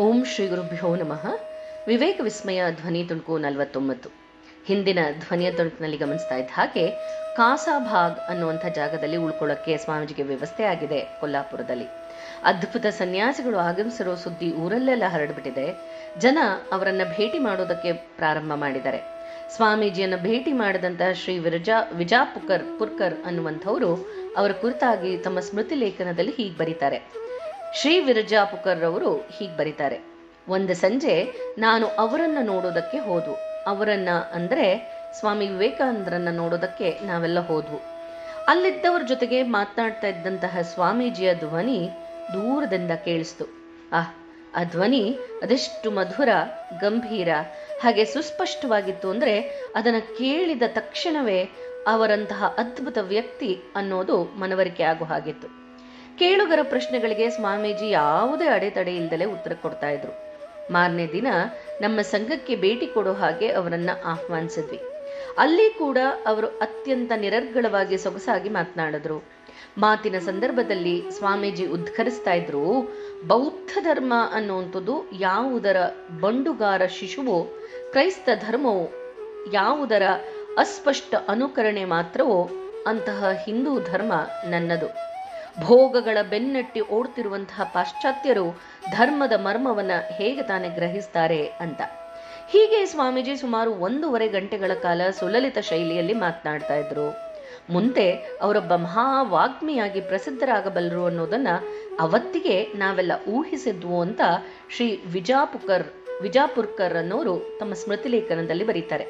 ಓಂ ಶ್ರೀ ಗುರುಭ್ಯೋ ನಮಃ. ವಿವೇಕ ವಿಸ್ಮಯ ಧ್ವನಿ ತುಣುಕು ನಲವತ್ತೊಂಬತ್ತು. ಹಿಂದಿನ ಧ್ವನಿಯ ತುಣುಕಿನಲ್ಲಿ ಗಮನಿಸ್ತಾ ಇದ್ದ ಹಾಗೆ ಕಾಸಾಭಾಗ್ ಅನ್ನುವಂಥ ಜಾಗದಲ್ಲಿ ಉಳ್ಕೊಳ್ಳೋಕ್ಕೆ ಸ್ವಾಮೀಜಿಗೆ ವ್ಯವಸ್ಥೆ ಆಗಿದೆ ಕೊಲ್ಲಾಪುರದಲ್ಲಿ. ಅದ್ಭುತ ಸನ್ಯಾಸಿಗಳು ಆಗಮಿಸಿರೋ ಸುದ್ದಿ ಊರಲ್ಲೆಲ್ಲ ಹರಡ್ಬಿಟ್ಟಿದೆ. ಜನ ಅವರನ್ನ ಭೇಟಿ ಮಾಡೋದಕ್ಕೆ ಪ್ರಾರಂಭ ಮಾಡಿದ್ದಾರೆ. ಸ್ವಾಮೀಜಿಯನ್ನು ಭೇಟಿ ಮಾಡಿದಂತಹ ಶ್ರೀ ವಿರಜಾ ವಿಜಾಪುಕರ್ ಪುರ್ಕರ್ ಅನ್ನುವಂಥವರು ಅವರ ಕುರಿತಾಗಿ ತಮ್ಮ ಸ್ಮೃತಿ ಲೇಖನದಲ್ಲಿ ಹೀಗೆ ಬರೀತಾರೆ. ಶ್ರೀ ವಿರಜಾಪುಕರ್ ರವರು ಹೀಗೆ ಬರೀತಾರೆ. ಒಂದು ಸಂಜೆ ನಾನು ಅವರನ್ನು ನೋಡೋದಕ್ಕೆ ಹೋದ್ವು ಅವರನ್ನ ಅಂದ್ರೆ ಸ್ವಾಮಿ ವಿವೇಕಾನಂದರನ್ನ ನೋಡೋದಕ್ಕೆ ನಾವೆಲ್ಲ ಹೋದ್ವು. ಅಲ್ಲಿದ್ದವರ ಜೊತೆಗೆ ಮಾತನಾಡ್ತಾ ಇದ್ದಂತಹ ಸ್ವಾಮೀಜಿಯ ಧ್ವನಿ ದೂರದಿಂದ ಕೇಳಿಸ್ತು. ಆಹ್ ಆ ಧ್ವನಿ ಅದೆಷ್ಟು ಮಧುರ, ಗಂಭೀರ, ಹಾಗೆ ಸುಸ್ಪಷ್ಟವಾಗಿತ್ತು ಅಂದ್ರೆ ಅದನ್ನು ಕೇಳಿದ ತಕ್ಷಣವೇ ಅವರಂತಹ ಅದ್ಭುತ ವ್ಯಕ್ತಿ ಅನ್ನೋದು ಮನವರಿಕೆ ಆಗೋ ಹಾಗಿತ್ತು. ಕೇಳುಗರ ಪ್ರಶ್ನೆಗಳಿಗೆ ಸ್ವಾಮೀಜಿ ಯಾವುದೇ ಅಡೆತಡೆ ಇಲ್ದಲೆ ಉತ್ತರ ಕೊಡ್ತಾ ಇದ್ರು. ಮಾರನೇ ದಿನ ನಮ್ಮ ಸಂಘಕ್ಕೆ ಭೇಟಿ ಕೊಡೋ ಹಾಗೆ ಅವರನ್ನ ಆಹ್ವಾನಿಸಿದ್ವಿ. ಅಲ್ಲಿ ಕೂಡ ಅವರು ಅತ್ಯಂತ ನಿರರ್ಗಳವಾಗಿ ಸೊಗಸಾಗಿ ಮಾತನಾಡಿದ್ರು. ಮಾತಿನ ಸಂದರ್ಭದಲ್ಲಿ ಸ್ವಾಮೀಜಿ ಉದ್ಘರಿಸ್ತಾ ಇದ್ರು, ಬೌದ್ಧ ಧರ್ಮ ಅನ್ನುವಂಥದ್ದು ಯಾವುದರ ಬಂಡುಗಾರ ಶಿಶುವೋ, ಕ್ರೈಸ್ತ ಧರ್ಮವು, ಯಾವುದರ ಅಸ್ಪಷ್ಟ ಅನುಕರಣೆ ಮಾತ್ರವೋ, ಅಂತಹ ಹಿಂದೂ ಧರ್ಮ ನನ್ನದು. ಭೋಗಗಳ ಬೆನ್ನಟ್ಟಿ ಓಡ್ತಿರುವಂತಹ ಪಾಶ್ಚಾತ್ಯರು ಧರ್ಮದ ಮರ್ಮವನ್ನ ಹೇಗೆ ತಾನೇ ಗ್ರಹಿಸ್ತಾರೆ ಅಂತ. ಹೀಗೆ ಸ್ವಾಮೀಜಿ ಸುಮಾರು ಒಂದೂವರೆ ಗಂಟೆಗಳ ಕಾಲ ಸುಲಲಿತ ಶೈಲಿಯಲ್ಲಿ ಮಾತನಾಡ್ತಾ ಇದ್ರು. ಮುಂದೆ ಅವರೊಬ್ಬ ಮಹಾವಾಗ್ಮಿಯಾಗಿ ಪ್ರಸಿದ್ಧರಾಗಬಲ್ಲರು ಅನ್ನೋದನ್ನ ಅವತ್ತಿಗೆ ನಾವೆಲ್ಲ ಊಹಿಸಿದ್ವು ಅಂತ ಶ್ರೀ ವಿಜಾಪುಕರ್, ವಿಜಾಪುರ್ಕರ್ ಅನ್ನೋರು ತಮ್ಮ ಸ್ಮೃತಿ ಲೇಖನದಲ್ಲಿ ಬರೀತಾರೆ.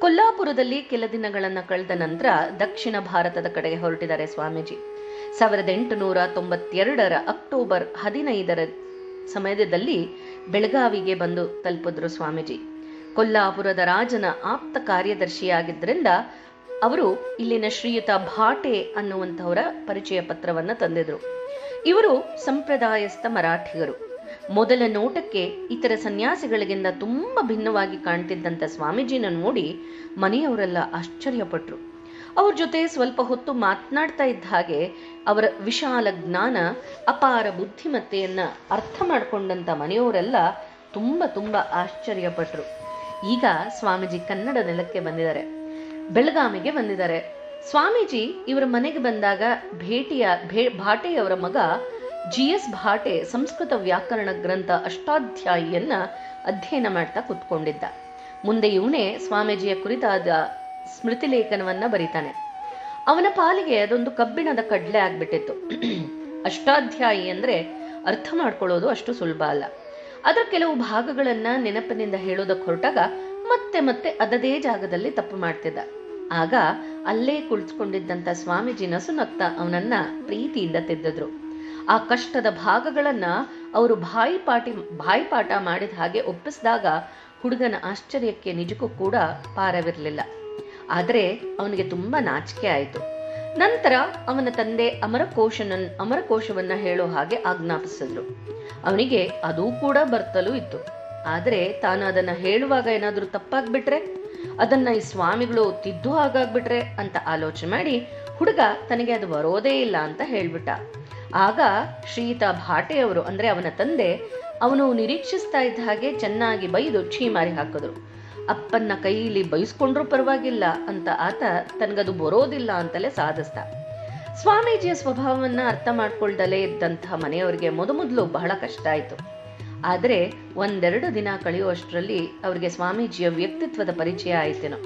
ಕೊಲ್ಲಾಪುರದಲ್ಲಿ ಕೆಲ ದಿನಗಳನ್ನ ಕಳೆದ ನಂತರ ದಕ್ಷಿಣ ಭಾರತದ ಕಡೆಗೆ ಹೊರಟಿದ್ದಾರೆ ಸ್ವಾಮೀಜಿ. ಸಾವಿರದ ಎಂಟುನೂರ ತೊಂಬತ್ತೆರಡರ ಅಕ್ಟೋಬರ್ ಹದಿನೈದರ ಸಮಯದಲ್ಲಿ ಬೆಳಗಾವಿಗೆ ಬಂದು ತಲುಪಿದ್ರು ಸ್ವಾಮೀಜಿ. ಕೊಲ್ಲಾಪುರದ ರಾಜನ ಆಪ್ತ ಕಾರ್ಯದರ್ಶಿಯಾಗಿದ್ದರಿಂದ ಅವರು ಇಲ್ಲಿನ ಶ್ರೀಯುತ ಭಾಟೆ ಅನ್ನುವಂಥವರ ಪರಿಚಯ ಪತ್ರವನ್ನು ತಂದಿದ್ರು. ಇವರು ಸಂಪ್ರದಾಯಸ್ಥ ಮರಾಠಿಗರು ಮೊದಲ ನೋಟಕ್ಕೆ ಇತರ ಸನ್ಯಾಸಿಗಳಿಗಿಂತ ತುಂಬಾ ಭಿನ್ನವಾಗಿ ಕಾಣ್ತಿದ್ದಂಥ ಸ್ವಾಮೀಜಿನ ನೋಡಿ ಮನೆಯವರೆಲ್ಲ ಆಶ್ಚರ್ಯಪಟ್ರು. ಅವ್ರ ಜೊತೆ ಸ್ವಲ್ಪ ಹೊತ್ತು ಮಾತನಾಡ್ತಾ ಇದ್ದ ಹಾಗೆ ಅವರ ವಿಶಾಲ ಜ್ಞಾನ, ಅಪಾರ ಬುದ್ಧಿಮತ್ತೆಯನ್ನ ಅರ್ಥ ಮಾಡಿಕೊಂಡಂಥ ಮನೆಯವರೆಲ್ಲ ತುಂಬ ತುಂಬ ಆಶ್ಚರ್ಯಪಟ್ರು. ಈಗ ಸ್ವಾಮೀಜಿ ಕನ್ನಡ ನೆಲಕ್ಕೆ ಬಂದಿದ್ದಾರೆ. ಬೆಳಗಾವಿಗೆ ಬಂದಿದ್ದಾರೆ. ಸ್ವಾಮೀಜಿ ಇವರ ಮನೆಗೆ ಬಂದಾಗ ಭೇಟಿಯ ಭೇ ಭಾಟೆಯವರ ಮಗ ಜಿ ಎಸ್ ಭಾಟೆ ಸಂಸ್ಕೃತ ವ್ಯಾಕರಣ ಗ್ರಂಥ ಅಷ್ಟಾಧ್ಯಾಯಿಯನ್ನ ಅಧ್ಯಯನ ಮಾಡ್ತಾ ಕೂತ್ಕೊಂಡಿದ್ದ. ಮುಂದೆ ಇವನೇ ಸ್ವಾಮೀಜಿಯ ಕುರಿತಾದ ಸ್ಮೃತಿ ಲೇಖನವನ್ನ ಬರೀತಾನೆ. ಅವನ ಪಾಲಿಗೆ ಅದೊಂದು ಕಬ್ಬಿಣದ ಕಡ್ಲೆ ಆಗ್ಬಿಟ್ಟಿತ್ತು. ಅಷ್ಟಾಧ್ಯಾಯಿ ಅಂದ್ರೆ ಅರ್ಥ ಮಾಡ್ಕೊಳ್ಳೋದು ಅಷ್ಟು ಸುಲಭ ಅಲ್ಲ. ಅದರ ಕೆಲವು ಭಾಗಗಳನ್ನ ನೆನಪಿನಿಂದ ಹೇಳೋದಕ್ಕೆ ಹೊರಟಾಗ ಮತ್ತೆ ಮತ್ತೆ ಅದದೇ ಜಾಗದಲ್ಲಿ ತಪ್ಪು ಮಾಡ್ತಿದ್ದ. ಆಗ ಅಲ್ಲೇ ಕುಳಿತುಕೊಂಡಿದ್ದಂತ ಸ್ವಾಮೀಜಿ ನಸುನಕ್ತ ಅವನನ್ನ ಪ್ರೀತಿಯಿಂದ ತಿದ್ದಿದ್ರು ಆ ಕಷ್ಟದ ಭಾಗಗಳನ್ನ ಅವರು ಬಾಯಿಪಾಟಿ ಬಾಯಿಪಾಠ ಮಾಡಿದ ಹಾಗೆ ಒಪ್ಪಿಸಿದಾಗ ಹುಡುಗನ ಆಶ್ಚರ್ಯಕ್ಕೆ ನಿಜಕ್ಕೂ ಕೂಡ ಪಾರವಿರಲಿಲ್ಲ. ಆದರೆ ಅವನಿಗೆ ತುಂಬಾ ನಾಚಿಕೆ ಆಯಿತು. ನಂತರ ಅವನ ತಂದೆ ಅಮರಕೋಶನ ಅಮರಕೋಶವನ್ನ ಹೇಳೋ ಹಾಗೆ ಆಜ್ಞಾಪಿಸಿದ್ರು. ಅವನಿಗೆ ಅದೂ ಕೂಡ ಬರ್ತಲೂ ಇತ್ತು. ಆದರೆ ತಾನು ಅದನ್ನ ಹೇಳುವಾಗ ಏನಾದರೂ ತಪ್ಪಾಗ್ಬಿಟ್ರೆ, ಅದನ್ನ ಈ ಸ್ವಾಮಿಗಳು ತಿದ್ದು ಹಾಗಾಗ್ಬಿಟ್ರೆ ಅಂತ ಆಲೋಚನೆ ಮಾಡಿ ಹುಡುಗ ತನಗೆ ಅದು ಬರೋದೇ ಇಲ್ಲ ಅಂತ ಹೇಳ್ಬಿಟ್ಟ. ಆಗ ಶ್ರೀತಾ ಭಾಟೆಯವರು ಅಂದ್ರೆ ಅವನ ತಂದೆ, ಅವನು ನಿರೀಕ್ಷಿಸ್ತಾ ಇದ್ದ ಹಾಗೆ ಚೆನ್ನಾಗಿ ಬೈದು ಛೀಮಾರಿ ಹಾಕಿದ್ರು. ಅಪ್ಪನ್ನ ಕೈಯಲ್ಲಿ ಬಯಸ್ಕೊಂಡ್ರೂ ಪರವಾಗಿಲ್ಲ ಅಂತ ಆತ ತನಗದು ಬರೋದಿಲ್ಲ ಅಂತಲೇ ಸಾಧಿಸ್ತ ಸ್ವಾಮೀಜಿಯ ಸ್ವಭಾವವನ್ನ ಅರ್ಥ ಮಾಡ್ಕೊಳ್ದಲೇ ಇದ್ದಂತಹ ಮನೆಯವರಿಗೆ ಮೊದಮೊದಲು ಬಹಳ ಕಷ್ಟ ಆಯಿತು. ಆದರೆ ಒಂದೆರಡು ದಿನ ಕಳೆಯುವಷ್ಟರಲ್ಲಿ ಅವರಿಗೆ ಸ್ವಾಮೀಜಿಯ ವ್ಯಕ್ತಿತ್ವದ ಪರಿಚಯ ಆಯ್ತೇನೋ.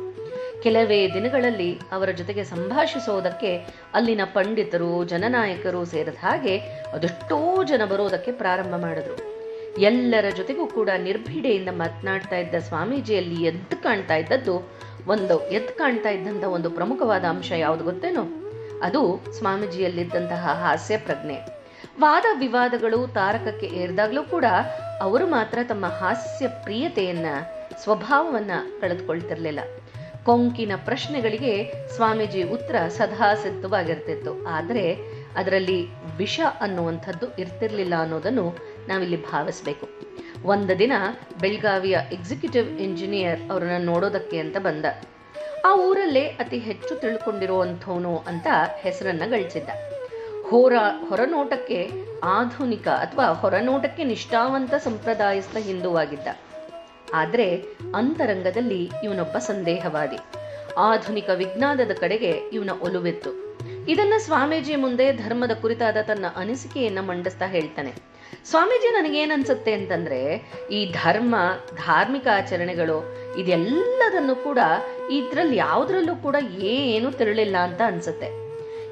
ಕೆಲವೇ ದಿನಗಳಲ್ಲಿ ಅವರ ಜೊತೆಗೆ ಸಂಭಾಷಿಸೋದಕ್ಕೆ ಅಲ್ಲಿನ ಪಂಡಿತರು, ಜನನಾಯಕರು ಸೇರಿದ ಹಾಗೆ ಅದೆಷ್ಟೋ ಜನ ಬರೋದಕ್ಕೆ ಪ್ರಾರಂಭ ಮಾಡಿದ್ರು. ಎಲ್ಲರ ಜೊತೆಗೂ ಕೂಡ ನಿರ್ಭೀಡೆಯಿಂದ ಮಾತನಾಡ್ತಾ ಇದ್ದ ಸ್ವಾಮೀಜಿಯಲ್ಲಿ ಎದ್ದು ಕಾಣ್ತಾ ಇದ್ದದ್ದು ಒಂದು, ಎದ್ದು ಕಾಣ್ತಾ ಇದ್ದಂಥ ಒಂದು ಪ್ರಮುಖವಾದ ಅಂಶ ಯಾವುದು ಗೊತ್ತೇನೋ? ಅದು ಸ್ವಾಮೀಜಿಯಲ್ಲಿದ್ದಂತಹ ಹಾಸ್ಯ ಪ್ರಜ್ಞೆ. ವಾದ ವಿವಾದಗಳು ತಾರಕಕ್ಕೆ ಏರಿದಾಗಲೂ ಕೂಡ ಅವರು ಮಾತ್ರ ತಮ್ಮ ಹಾಸ್ಯ ಪ್ರಿಯತೆಯನ್ನ, ಸ್ವಭಾವವನ್ನ ಕಳೆದುಕೊಳ್ತಿರ್ಲಿಲ್ಲ. ಕೊಂಕಿನ ಪ್ರಶ್ನೆಗಳಿಗೆ ಸ್ವಾಮೀಜಿ ಉತ್ತರ ಸದಾ ಸಿದ್ಧವಾಗಿರ್ತಿತ್ತು. ಆದರೆ ಅದರಲ್ಲಿ ವಿಷ ಅನ್ನುವಂಥದ್ದು ಇರ್ತಿರ್ಲಿಲ್ಲ ಅನ್ನೋದನ್ನು ನಾವಿಲ್ಲಿ ಭಾವಿಸ್ಬೇಕು. ಒಂದು ದಿನ ಬೆಳಗಾವಿಯ ಎಕ್ಸಿಕ್ಯೂಟಿವ್ ಇಂಜಿನಿಯರ್ ಅವರನ್ನ ನೋಡೋದಕ್ಕೆ ಅಂತ ಬಂದ. ಆ ಊರಲ್ಲೇ ಅತಿ ಹೆಚ್ಚು ತಿಳ್ಕೊಂಡಿರುವಂಥವನು ಅಂತ ಹೆಸರನ್ನ ಗಳಿಸಿದ್ದ. ಹೊರ, ಹೊರನೋಟಕ್ಕೆ ಆಧುನಿಕ ಅಥವಾ ಹೊರನೋಟಕ್ಕೆ ನಿಷ್ಠಾವಂತ ಸಂಪ್ರದಾಯಸ್ಥ ಹಿಂದೂವಾಗಿದ್ದ. ಆದರೆ ಅಂತರಂಗದಲ್ಲಿ ಇವನೊಬ್ಬ ಸಂದೇಹವಾದಿ. ಆಧುನಿಕ ವಿಜ್ಞಾನದ ಕಡೆಗೆ ಇವನ ಒಲುವಿತ್ತು. ಇದನ್ನ ಸ್ವಾಮೀಜಿ ಮುಂದೆ ಧರ್ಮದ ಕುರಿತಾದ ತನ್ನ ಅನಿಸಿಕೆಯನ್ನ ಮಂಡಿಸ್ತಾ ಹೇಳ್ತಾನೆ. ಸ್ವಾಮೀಜಿ ನನಗೇನನ್ಸುತ್ತೆ ಅಂತಂದ್ರೆ, ಈ ಧರ್ಮ, ಧಾರ್ಮಿಕ ಆಚರಣೆಗಳು, ಇದೆಲ್ಲದನ್ನು ಕೂಡ ಇದ್ರಲ್ಲಿ ಯಾವುದ್ರಲ್ಲೂ ಕೂಡ ಏನು ತೆರಳಿಲ್ಲ ಅಂತ ಅನ್ಸುತ್ತೆ.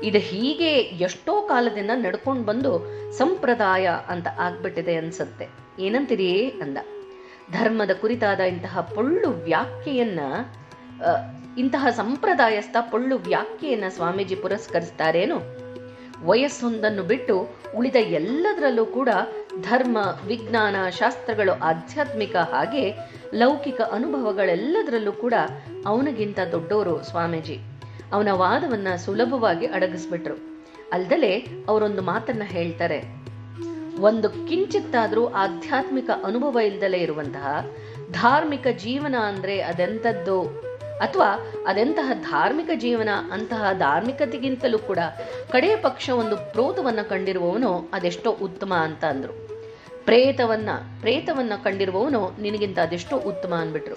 ಇದು ಹೀಗೆ ಎಷ್ಟೋ ಕಾಲದಿಂದ ನಡ್ಕೊಂಡು ಬಂದು ಸಂಪ್ರದಾಯ ಅಂತ ಆಗ್ಬಿಟ್ಟಿದೆ ಅನ್ಸುತ್ತೆ. ಏನಂತೀರಿ ಅಂದ. ಧರ್ಮದ ಕುರಿತಾದ ಇಂತಹ ಪೊಳ್ಳು ವ್ಯಾಖ್ಯೆಯನ್ನ ಇಂತಹ ಸಂಪ್ರದಾಯಸ್ಥ ಪೊಳ್ಳು ವ್ಯಾಖ್ಯೆಯನ್ನ ಸ್ವಾಮೀಜಿ ಪುರಸ್ಕರಿಸ್ತಾರೇನು? ವಯಸ್ಸೊಂದನ್ನು ಬಿಟ್ಟು ಉಳಿದ ಎಲ್ಲದರಲ್ಲೂ ಕೂಡ ಧರ್ಮ, ವಿಜ್ಞಾನ, ಶಾಸ್ತ್ರಗಳು ಆಧ್ಯಾತ್ಮಿಕ ಹಾಗೆ ಲೌಕಿಕ ಅನುಭವಗಳೆಲ್ಲದರಲ್ಲೂ ಕೂಡ ಅವನಿಗಿಂತ ದೊಡ್ಡವರು ಸ್ವಾಮೀಜಿ. ಅವನ ವಾದವನ್ನ ಸುಲಭವಾಗಿ ಅಡಗಿಸ್ಬಿಟ್ರು. ಅಲ್ದಲೆ ಅವರೊಂದು ಮಾತನ್ನ ಹೇಳ್ತಾರೆ. ಒಂದು ಕಿಂಚಿತ್ತಾದ್ರೂ ಆಧ್ಯಾತ್ಮಿಕ ಅನುಭವ ಇಲ್ದಲೇ ಇರುವಂತಹ ಧಾರ್ಮಿಕ ಜೀವನ ಅಂದ್ರೆ ಅದೆಂಥದ್ದು? ಅಥವಾ ಅದೆಂತಹ ಧಾರ್ಮಿಕ ಜೀವನ, ಅಂತಹ ಧಾರ್ಮಿಕತೆಗಿಂತಲೂ ಕೂಡ ಕಡೇ ಪಕ್ಷ ಒಂದು ಪ್ರೋತವನ್ನು ಕಂಡಿರುವವನು ಅದೆಷ್ಟೋ ಉತ್ತಮ ಅಂತ ಅಂದರು. ಪ್ರೇತವನ್ನ ಪ್ರೇತವನ್ನ ಕಂಡಿರುವವನು ನಿನಗಿಂತ ಅದೆಷ್ಟೋ ಉತ್ತಮ ಅಂದ್ಬಿಟ್ರು.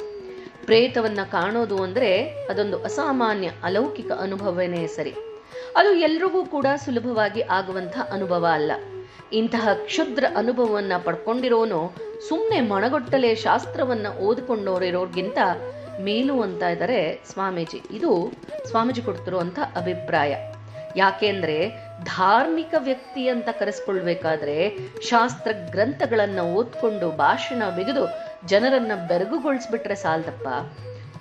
ಪ್ರೇತವನ್ನ ಕಾಣೋದು ಅಂದ್ರೆ ಅದೊಂದು ಅಸಾಮಾನ್ಯ, ಅಲೌಕಿಕ ಅನುಭವನೇ ಸರಿ. ಅದು ಎಲ್ರಿಗೂ ಕೂಡ ಸುಲಭವಾಗಿ ಆಗುವಂತಹ ಅನುಭವ ಅಲ್ಲ. ಇಂತಹ ಕ್ಷುದ್ರ ಅನುಭವವನ್ನ ಪಡ್ಕೊಂಡಿರೋನು ಸುಮ್ಮನೆ ಮಣಗೊಟ್ಟಲೆ ಶಾಸ್ತ್ರವನ್ನ ಓದಿಕೊಂಡವರಿರೋರ್ಗಿಂತ ಮೇಲು ಅಂತ ಇದ್ದಾರೆ ಸ್ವಾಮೀಜಿ. ಇದು ಸ್ವಾಮೀಜಿ ಕೊಡ್ತಿರುವಂಥ ಅಭಿಪ್ರಾಯ. ಯಾಕೆಂದ್ರೆ ಧಾರ್ಮಿಕ ವ್ಯಕ್ತಿ ಅಂತ ಕರೆಸ್ಕೊಳ್ಬೇಕಾದ್ರೆ ಶಾಸ್ತ್ರ ಗ್ರಂಥಗಳನ್ನ ಓದ್ಕೊಂಡು ಭಾಷಣ ಬಿಗಿದು ಜನರನ್ನ ಬೆರಗುಗೊಳಿಸ್ಬಿಟ್ರೆ ಸಾಲದಪ್ಪ.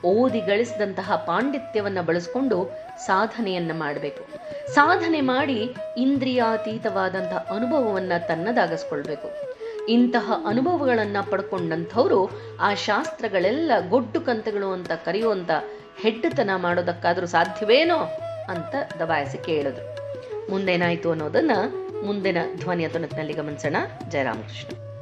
ಓದಿ ಗಳಿಸಿದಂತಹ ಪಾಂಡಿತ್ಯವನ್ನ ಬಳಸ್ಕೊಂಡು ಸಾಧನೆಯನ್ನ ಮಾಡಬೇಕು. ಸಾಧನೆ ಮಾಡಿ ಇಂದ್ರಿಯಾತೀತವಾದಂತಹ ಅನುಭವವನ್ನ ತನ್ನದಾಗಿಸ್ಕೊಳ್ಬೇಕು. ಇಂತಹ ಅನುಭವಗಳನ್ನ ಪಡ್ಕೊಂಡಂಥವ್ರು ಆ ಶಾಸ್ತ್ರಗಳೆಲ್ಲ ಗೊಡ್ಡು ಕಂತೆಗಳು ಅಂತ ಕರೆಯುವಂತ ಹೆಡ್ಡತನ ಮಾಡೋದಕ್ಕಾದ್ರೂ ಸಾಧ್ಯವೇನೋ ಅಂತ ದಬಾಯಿಸಿ ಕೇಳಿದ್ರು. ಮುಂದೇನಾಯ್ತು ಅನ್ನೋದನ್ನ ಮುಂದಿನ ಧ್ವನಿಯ ತುಣಕ್ನಲ್ಲಿ ಗಮನಿಸೋಣ. ಜಯರಾಮಕೃಷ್ಣ.